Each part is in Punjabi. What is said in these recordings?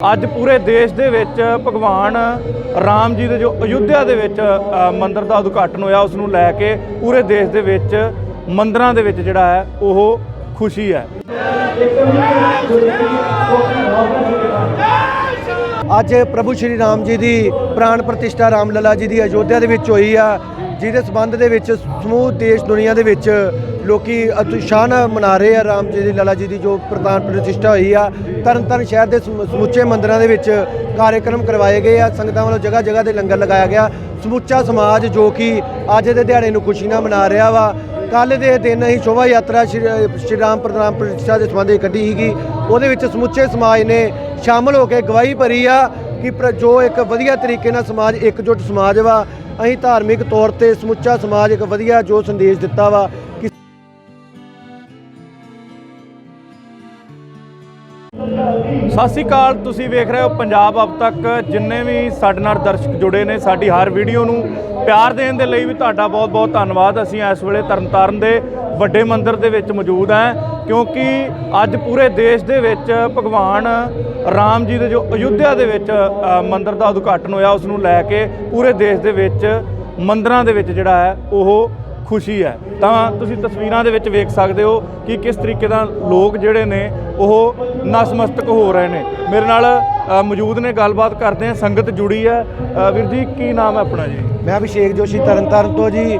ਅੱਜ ਪੂਰੇ ਦੇਸ਼ ਦੇ ਵਿੱਚ ਭਗਵਾਨ ਰਾਮ ਜੀ ਦੇ ਜੋ ਅਯੁੱਧਿਆ ਦੇ ਵਿੱਚ ਅ, ਮੰਦਿਰ ਦਾ ਉਦਘਾਟਨ ਹੋਇਆ ਉਸ ਨੂੰ ਲੈ ਕੇ ਪੂਰੇ ਦੇਸ਼ ਦੇ ਵਿੱਚ ਮੰਦਿਰਾਂ ਦੇ ਵਿੱਚ ਜਿਹੜਾ ਹੈ ਉਹ ਖੁਸ਼ੀ ਹੈ। ਅੱਜ ਪ੍ਰਭੂ ਸ਼੍ਰੀ ਰਾਮ ਜੀ ਦੀ ਪ੍ਰਾਣ ਪ੍ਰਤਿਸ਼ਠਾ ਰਾਮ ਲਲਾ ਜੀ ਦੀ ਅਯੋਧਿਆ ਦੇ ਵਿੱਚ ਹੋਈ ਆ। ਜਿਹਦੇ ਸਬੰਧ ਦੇ ਵਿੱਚ ਸਮੂਹ ਦੇਸ਼ ਦੁਨੀਆ ਦੇ ਵਿੱਚ ਲੋਕੀ ਉਤਸ਼ਾਹ ਨਾਲ ਮਨਾ ਰਹੇ ਆ, ਰਾਮ ਜੀ ਦੀ, ਲਲਾ ਜੀ ਦੀ ਜੋ ਪ੍ਰਾਣ ਪ੍ਰਤਿਸ਼ਠਾ ਹੋਈ ਆ, ਤਰਨਤਾਰਨ ਸ਼ਹਿਰ ਦੇ ਸਮੁ- ਸਮੁੱਚੇ ਮੰਦਰਾਂ ਦੇ ਵਿੱਚ ਕਾਰਜਕ੍ਰਮ ਕਰਵਾਏ ਗਏ ਆ, ਸੰਗਤਾਂ ਵੱਲੋਂ ਜਗ੍ਹਾ ਜਗ੍ਹਾ ਤੇ ਲੰਗਰ ਲਗਾਇਆ ਗਿਆ। ਸਮੁੱਚਾ ਸਮਾਜ ਜੋ ਕਿ ਅੱਜ ਦੇ ਦਿਹਾੜੇ ਨੂੰ ਖੁਸ਼ੀ ਨਾਲ ਮਨਾ ਰਿਹਾ ਵਾ। ਕੱਲ ਦੇ ਦਿਨ ਹੀ ਸ਼ੋਭਾ ਯਾਤਰਾ ਸ਼੍ਰੀ ਸ਼੍ਰੀ ਰਾਮ ਪ੍ਰਾਣ ਪ੍ਰਤਿਸ਼ਠਾ ਦੇ ਸੰਬੰਧ ਕੱਢੀ ਸੀਗੀ। ਉਹਦੇ ਵਿੱਚ ਸਮੁੱਚੇ ਸਮਾਜ ਨੇ ਸ਼ਾਮਲ ਹੋ ਕੇ ਗਵਾਹੀ ਭਰੀ ਆ। ਕਿ ਪ੍ਰ- ਜੋ ਇੱਕ ਵਧੀਆ ਤਰੀਕੇ ਨਾਲ ਸਮਾਜ, ਇਕਜੁੱਟ ਸਮਾਜ ਵਾ, ਅਸੀਂ ਧਾਰਮਿਕ ਤੌਰ ਤੇ ਸਮੁੱਚਾ ਸਮਾਜ ਇੱਕ ਵਧੀਆ ਜੋ ਸੰਦੇਸ਼ ਦਿੱਤਾ ਵਾ, ਕਿ ਸਤਿ ਸ਼੍ਰੀ ਅਕਾਲ, ਤੁਸੀਂ ਵੇਖ ਰਹੇ ਹੋ ਪੰਜਾਬ ਅਬ ਤੱਕ। ਜਿੰਨੇ ਵੀ ਸਾਡੇ ਨਾਲ ਦਰਸ਼ਕ ਜੁੜੇ ਨੇ, ਸਾਡੀ ਹਰ ਵੀਡੀਓ ਨੂੰ ਪਿਆਰ ਦੇਣ ਦੇ ਲਈ ਵੀ ਤੁਹਾਡਾ ਬਹੁਤ-ਬਹੁਤ ਧੰਨਵਾਦ। ਅਸੀਂ ਇਸ ਵੇਲੇ ਤਰਨਤਾਰਨ ਦੇ ਵੱਡੇ ਮੰਦਿਰ ਦੇ ਵਿੱਚ ਮੌਜੂਦ ਹਾਂ, ਕਿਉਂਕਿ ਅੱਜ ਪੂਰੇ ਦੇਸ਼ ਦੇ ਵਿੱਚ ਭਗਵਾਨ ਰਾਮ ਜੀ ਦੇ ਜੋ ਅਯੁੱਧਿਆ ਦੇ ਵਿੱਚ ਮੰਦਿਰ ਦਾ ਉਦਘਾਟਨ ਹੋਇਆ ਉਸ ਨੂੰ ਲੈ ਕੇ ਪੂਰੇ ਦੇਸ਼ ਦੇ ਵਿੱਚ ਮੰਦਿਰਾਂ ਦੇ ਵਿੱਚ ਜਿਹੜਾ ਹੈ ਉਹ ਖੁਸ਼ੀ ਹੈ। ਤਾਂ ਤੁਸੀਂ ਤਸਵੀਰਾਂ ਦੇ ਵਿੱਚ ਵੇਖ ਸਕਦੇ ਹੋ ਕਿ ਕਿਸ ਤਰੀਕੇ ਦਾ ਲੋਕ ਜਿਹੜੇ ਨੇ ਉਹ ਨਸਮਸਤਕ ਹੋ ਰਹੇ ਨੇ। ਮੇਰੇ ਨਾਲ ਮੌਜੂਦ ਨੇ ਗੱਲਬਾਤ ਕਰਦੇ ਆ ਸੰਗਤ ਜੁੜੀ ਹੈ। ਵੀਰ ਜੀ ਕੀ ਨਾਮ ਹੈ ਆਪਣਾ ਜੀ? ਮੈਂ ਅਭਿਸ਼ੇਕ ਜੋਸ਼ੀ ਤਰਨਤਾਰਨ ਤੋਂ ਜੀ।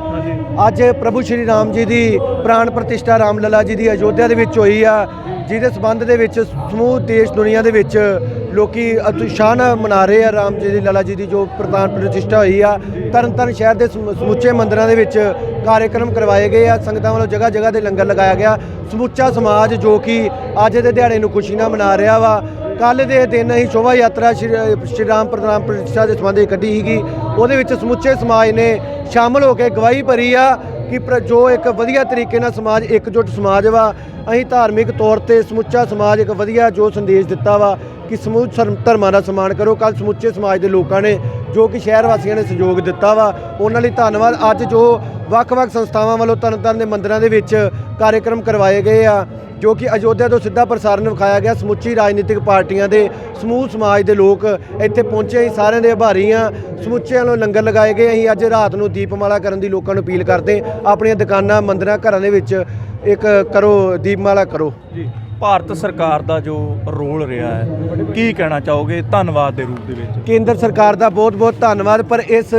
ਅੱਜ ਪ੍ਰਭੂ ਸ਼੍ਰੀ ਰਾਮ ਜੀ ਦੀ ਪ੍ਰਾਣ ਪ੍ਰਤਿਸ਼ਠਾ ਰਾਮ ਲਲਾ ਜੀ ਦੀ ਅਯੋਧਿਆ ਦੇ ਵਿੱਚ ਹੋਈ ਆ। ਜਿਹਦੇ ਸਬੰਧ ਦੇ ਵਿੱਚ ਸਮੂਹ ਦੇਸ਼ ਦੁਨੀਆ ਦੇ ਵਿੱਚ ਲੋਕੀ ਉਤਸ਼ਾਹ ਨਾਲ ਮਨਾ ਰਹੇ ਆ, ਰਾਮ ਜੀ ਦੀ, ਲਲਾ ਜੀ ਦੀ ਜੋ ਪ੍ਰਤਾਨ ਪ੍ਰਤਿਸ਼ਠਾ ਹੋਈ ਆ, ਤਰਨਤਾਰਨ ਸ਼ਹਿਰ ਦੇ ਸਮੁ- ਸਮੁੱਚੇ ਮੰਦਰਾਂ ਦੇ ਵਿੱਚ ਕਾਰਜਕ੍ਰਮ ਕਰਵਾਏ ਗਏ ਆ, ਸੰਗਤਾਂ ਵੱਲੋਂ ਜਗ੍ਹਾ ਜਗ੍ਹਾ ਤੇ ਲੰਗਰ ਲਗਾਇਆ ਗਿਆ, ਸਮੁੱਚਾ ਸਮਾਜ ਜੋ ਕਿ ਅੱਜ ਦੇ ਦਿਹਾੜੇ ਨੂੰ ਖੁਸ਼ੀ ਨਾਲ ਮਨਾ ਰਿਹਾ ਵਾ। ਕੱਲ ਦੇ ਦਿਨ ਹੀ ਸ਼ੋਭਾ ਯਾਤਰਾ ਸ਼੍ਰੀ ਸ਼੍ਰੀ ਰਾਮ ਪ੍ਰਤਾਨ ਪ੍ਰਤਿਸ਼ਠਾ ਦੇ ਸੰਬੰਧ ਵਿੱਚ ਕੱਢੀ ਸੀਗੀ, ਉਹਦੇ ਵਿੱਚ ਸਮੁੱਚੇ ਸਮਾਜ ਨੇ ਸ਼ਾਮਲ ਹੋ ਕੇ ਗਵਾਹੀ ਭਰੀ ਆ ਕਿ ਪ੍ਰ- ਜੋ ਇੱਕ ਵਧੀਆ ਤਰੀਕੇ ਨਾਲ ਸਮਾਜ, ਇਕਜੁੱਟ ਸਮਾਜ ਵਾ, ਅਸੀਂ ਧਾਰਮਿਕ ਤੌਰ ਤੇ ਸਮੁੱਚਾ ਸਮਾਜ ਇੱਕ ਵਧੀਆ ਜੋ ਸੰਦੇਸ਼ ਦਿੱਤਾ ਵਾ ਕਿ ਸਮੂਹ ਧਰਮਾਂ ਦਾ ਸਨਮਾਨ ਕਰੋ। ਕੱਲ ਸਮੁੱਚੇ ਸਮਾਜ ਦੇ ਲੋਕਾਂ ਨੇ ਜੋ ਕਿ ਸ਼ਹਿਰ ਵਾਸੀਆਂ ਨੇ ਸਹਿਯੋਗ ਦਿੱਤਾ ਵਾ। ਉਹਨਾਂ ਲਈ ਧੰਨਵਾਦ। ਅੱਜ ਜੋ ਵੱਖ-ਵੱਖ ਸੰਸਥਾਵਾਂ ਵੱਲੋਂ ਤਰਨਤਾਰਨ ਦੇ ਮੰਦਰਾਂ ਦੇ ਵਿੱਚ ਕਾਰਜਕ੍ਰਮ ਕਰਵਾਏ ਗਏ ਆ, ਜੋ ਕਿ ਅਯੋਧਿਆ ਤੋਂ ਸਿੱਧਾ ਪ੍ਰਸਾਰਣ ਵਿਖਾਇਆ ਗਿਆ ਸਮੁੱਚੀ ਰਾਜਨੀਤਿਕ ਪਾਰਟੀਆਂ ਦੇ ਸਮੂਹ ਸਮਾਜ ਦੇ ਲੋਕ ਇੱਥੇ ਪਹੁੰਚੇ ਅਸੀਂ ਸਾਰਿਆਂ ਦੇ ਆਭਾਰੀ ਆ ਸਮੁੱਚਿਆਂ ਨੂੰ ਲੰਗਰ ਲਗਾਏ ਗਏ। ਅਸੀਂ ਅੱਜ ਰਾਤ ਨੂੰ ਦੀਪਮਾਲਾ ਕਰਨ ਦੀ ਲੋਕਾਂ ਨੂੰ ਅਪੀਲ ਕਰਦੇ ਆਪਣੀਆਂ ਦੁਕਾਨਾਂ, ਮੰਦਰਾਂ, ਘਰਾਂ ਦੇ ਵਿੱਚ ਇੱਕ ਕਰੋ, ਦੀਪਮਾਲਾ ਕਰੋ। ਜੀ। ਭਾਰਤ ਸਰਕਾਰ ਦਾ ਜੋ ਰੋਲ ਰਿਹਾ ਹੈ ਕੀ ਕਹਿਣਾ ਚਾਹੋਗੇ ਧੰਨਵਾਦ ਦੇ ਰੂਪ ਦੇ ਵਿੱਚ? ਕੇਂਦਰ ਸਰਕਾਰ ਦਾ ਬਹੁਤ-ਬਹੁਤ ਧੰਨਵਾਦ ਪਰ ਇਸ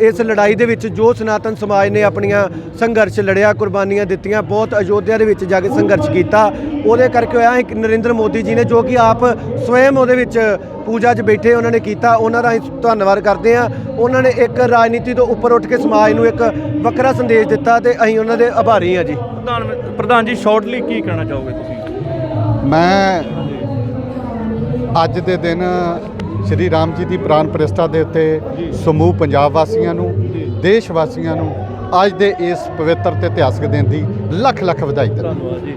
ਇਸ ਲੜਾਈ ਦੇ ਵਿੱਚ ਜੋ ਸਨਾਤਨ ਸਮਾਜ ਨੇ ਆਪਣੀਆਂ ਸੰਘਰਸ਼ ਲੜਿਆ ਕੁਰਬਾਨੀਆਂ ਦਿੱਤੀਆਂ ਬਹੁਤ ਅਯੋਧਿਆ ਦੇ ਵਿੱਚ ਜਾ ਕੇ ਸੰਘਰਸ਼ ਕੀਤਾ ਉਹਦੇ ਕਰਕੇ ਹੋਇਆ ਹੈ ਕਿ ਨਰਿੰਦਰ ਮੋਦੀ ਜੀ ਨੇ ਜੋ ਕਿ ਆਪ ਸਵੈਮ ਉਹਦੇ ਵਿੱਚ ਪੂਜਾ 'ਚ ਬੈਠੇ ਉਹਨਾਂ ਨੇ ਕੀਤਾ ਉਹਨਾਂ ਦਾ ਅਸੀਂ ਧੰਨਵਾਦ ਕਰਦੇ ਹਾਂ। ਉਹਨਾਂ ਨੇ ਇੱਕ ਰਾਜਨੀਤੀ ਤੋਂ ਉੱਪਰ ਉੱਠ ਕੇ ਸਮਾਜ ਨੂੰ ਇੱਕ ਵੱਖਰਾ ਸੰਦੇਸ਼ ਦਿੱਤਾ ਤੇ ਅਸੀਂ ਉਹਨਾਂ ਦੇ ਆਭਾਰੀ ਹਾਂ ਜੀ। ਪ੍ਰਧਾਨ ਪ੍ਰਧਾਨ ਜੀ ਸ਼ਾਰਟਲੀ ਕੀ ਕਹਿਣਾ ਚਾਹੋਗੇ ਤੁਸੀਂ? ਮੈਂ ਅੱਜ ਦੇ ਦਿਨ ਸ਼੍ਰੀ ਰਾਮ ਜੀ ਦੀ ਪ੍ਰਾਨ ਪ੍ਰਤਿਸ਼ਠਾ ਦੇ ਉੱਤੇ ਸਮੂਹ ਪੰਜਾਬ ਵਾਸੀਆਂ ਨੂੰ ਦੇਸ਼ ਵਾਸੀਆਂ ਨੂੰ ਅੱਜ ਦੇ ਇਸ ਪਵਿੱਤਰ ਤੇ ਇਤਿਹਾਸਕ ਦਿਨ ਦੀ ਲੱਖ ਲੱਖ ਵਧਾਈ ਦਿੰਦਾ। ਧੰਨਵਾਦ ਜੀ।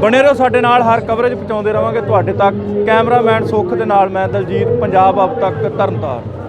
ਬਣੇ ਰਹੋ ਸਾਡੇ ਨਾਲ ਹਰ ਕਵਰੇਜ ਪਹੁੰਚਾਉਂਦੇ ਰਵਾਂਗੇ। ਤੁਹਾਡੇ ਤੱਕ ਕੈਮਰਾਮੈਨ ਸੁੱਖ ਦੇ ਨਾਲ ਮੈਂ ਦਲਜੀਤ ਪੰਜਾਬ ਅਬ ਤੱਕ ਤਰਨਤਾਰਨ।